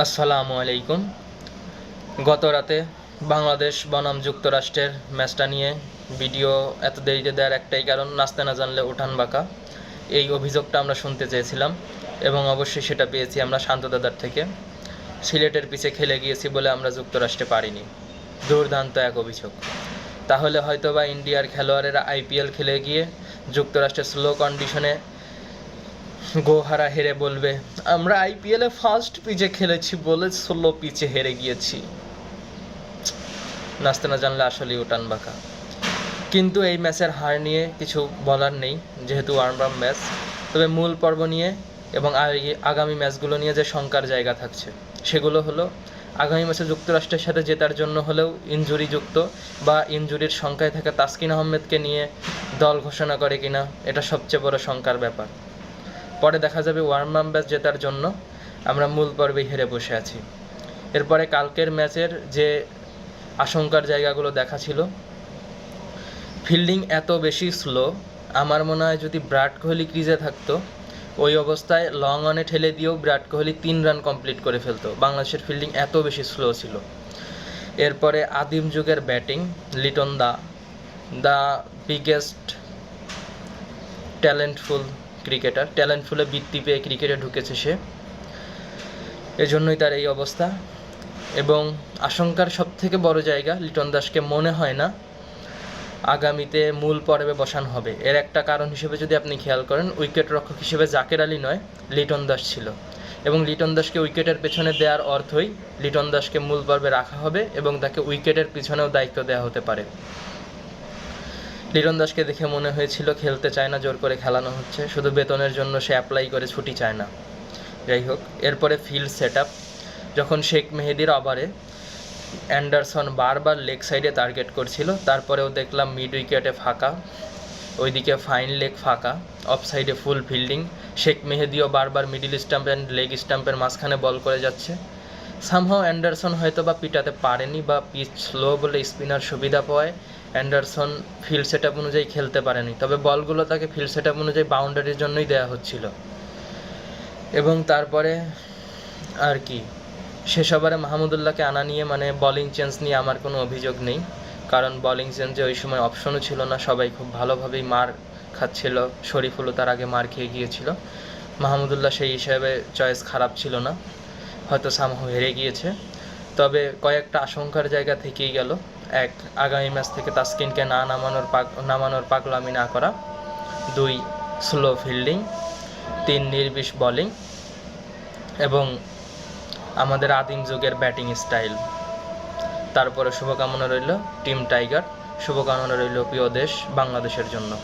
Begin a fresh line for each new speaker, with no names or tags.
আসসালামু আলাইকুম। গত রাতে বাংলাদেশ বনাম যুক্তরাষ্ট্রের ম্যাচটা নিয়ে ভিডিও এত দেরিতে দেওয়ার একটাই কারণ নাচতে না জানলে উঠান বাঁকা। এই অভিযোগটা আমরা শুনতে চেয়েছিলাম এবং অবশ্যই সেটা পেয়েছি আমরা শান্ত দাদার থেকে। সিলেটের পিছে খেলে গিয়েছি বলে আমরা যুক্তরাষ্ট্রে পারিনি। দুর্দান্ত এক অভিযোগ। তাহলে হয়তো বা ইন্ডিয়ার খেলোয়াড়েরা আইপিএল খেলে গিয়ে যুক্তরাষ্ট্রের স্লো কন্ডিশনে গোহারা হেরে বলবে, আমরা আইপিএলে ফার্স্ট পিচে খেলেছি বলে ষোলো পিচে হেরে গিয়েছি। নাচতে না জানলে আসলেই উঠান বাঁকা। কিন্তু এই ম্যাচের হার নিয়ে কিছু বলার নেই, যেহেতু ওয়ার্ম ম্যাচ। তবে মূল পর্ব নিয়ে এবং আগামী ম্যাচগুলো নিয়ে যে শঙ্কার জায়গা থাকছে, সেগুলো হলো আগামী ম্যাচে যুক্তরাষ্ট্রের সাথে জেতার জন্য হলেও ইনজুরি যুক্ত বা ইনজুরির সংখ্যায় থাকা তাসকিন আহমেদকে নিয়ে দল ঘোষণা করে কিনা, এটা সবচেয়ে বড় শঙ্কার ব্যাপার। পরে দেখা যাবে ওয়ার্ম ম্যাচ জেতার জন্য আমরা মূল পর্বে হেরে বসে আছি। এরপরে কালকের ম্যাচের যে আশঙ্কার জায়গাগুলো দেখা ছিল, ফিল্ডিং এত বেশি স্লো আমার মনে হয় যদি বিরাট কোহলি ক্রিজে থাকতো, ওই অবস্থায় লং অনে ঠেলে দিয়েও বিরাট কোহলি তিন রান কমপ্লিট করে ফেলতো। বাংলাদেশের ফিল্ডিং এত বেশি স্লো ছিল। এরপরে আদিম যুগের ব্যাটিং লিটন দা দ্য বিগেস্ট ট্যালেন্টফুল ক্রিকেটার ট্যালেন্টফুলে বৃত্তি পেয়ে ক্রিকেটে ঢুকেছে সে। এজন্যই তার এই অবস্থা। এবং আশঙ্কার সব থেকে বড় জায়গা লিটন দাসকে মনে হয় না আগামীতে মূল পর্বে বসানো হবে। এর একটা কারণ হিসেবে যদি আপনি খেয়াল করেন উইকেট রক্ষক হিসেবে জাকের আলী নয়, লিটন দাস ছিল। এবং লিটন দাসকে উইকেটের পেছনে দেওয়ার অর্থই লিটন দাসকে মূল পর্বে রাখা হবে এবং তাকে উইকেটের পিছনেও দায়িত্ব দেওয়া হতে পারে। লিটন দাসকে দেখে মনে হয়েছিল খেলতে চায় না জোর করে খেলানো হচ্ছে। শুধু বেতনের জন্য সে অ্যাপ্লাই করে ছুটি চায় না। যাই হোক, এরপরে ফিল্ড সেট আপ যখন শেখ মেহেদির ওভারে অ্যান্ডারসন বারবার লেগ সাইডে টার্গেট করছিল, তারপরেও দেখলাম মিড উইকেটে ফাঁকা, ওইদিকে ফাইন লেগ ফাঁকা অফ সাইডে ফুল ফিল্ডিং শেখ মেহেদিও বারবার মিডিল স্টাম্প অ্যান্ড লেগ স্টাম্পের মাঝখানে বল করে যাচ্ছে। সামহাও অ্যান্ডারসন হয়তো বা পিটাতে পারেনি বা পিচ স্লো বলে স্পিনার সুবিধা পাওয়ায়। অ্যান্ডারসন ফিল্ড সেট আপ অনুযায়ী খেলতে পারেনি, তবে বলগুলো তাকে ফিল্ড সেট আপ অনুযায়ী বাউন্ডারির জন্যই দেওয়া হচ্ছিল। এবং তারপরে আর কি শেষ ওভারে মাহমুদুল্লাহকে আনা নিয়ে মানে বলিং চেঞ্জ নিয়ে আমার কোনো অভিযোগ নেই, কারণ বলিং চেঞ্জে ওই সময় অপশনও ছিল না, সবাই খুব ভালোভাবেই মার খাচ্ছিল, শরীফুলও তার আগে মার খেয়ে গিয়েছিল। মাহমুদুল্লাহ সেই হিসাবে চয়েস খারাপ ছিল না, হয়তো সামহ হেরে গিয়েছে। তবে কয়েকটা আশঙ্কার জায়গা থেকেই গেল। এক আগামী ম্যাচ থেকে তাসকিনকে না নামানোর পাক, নামানোর পাগলামি না করা। দুই, স্লো ফিল্ডিং। তিন, নির্বিষ বলিং। এবং আমাদের আদিম যুগের ব্যাটিং স্টাইল। তারপরে শুভকামনা রইল টিম টাইগার। শুভকামনা রইল প্রিয় দেশ বাংলাদেশের জন্য।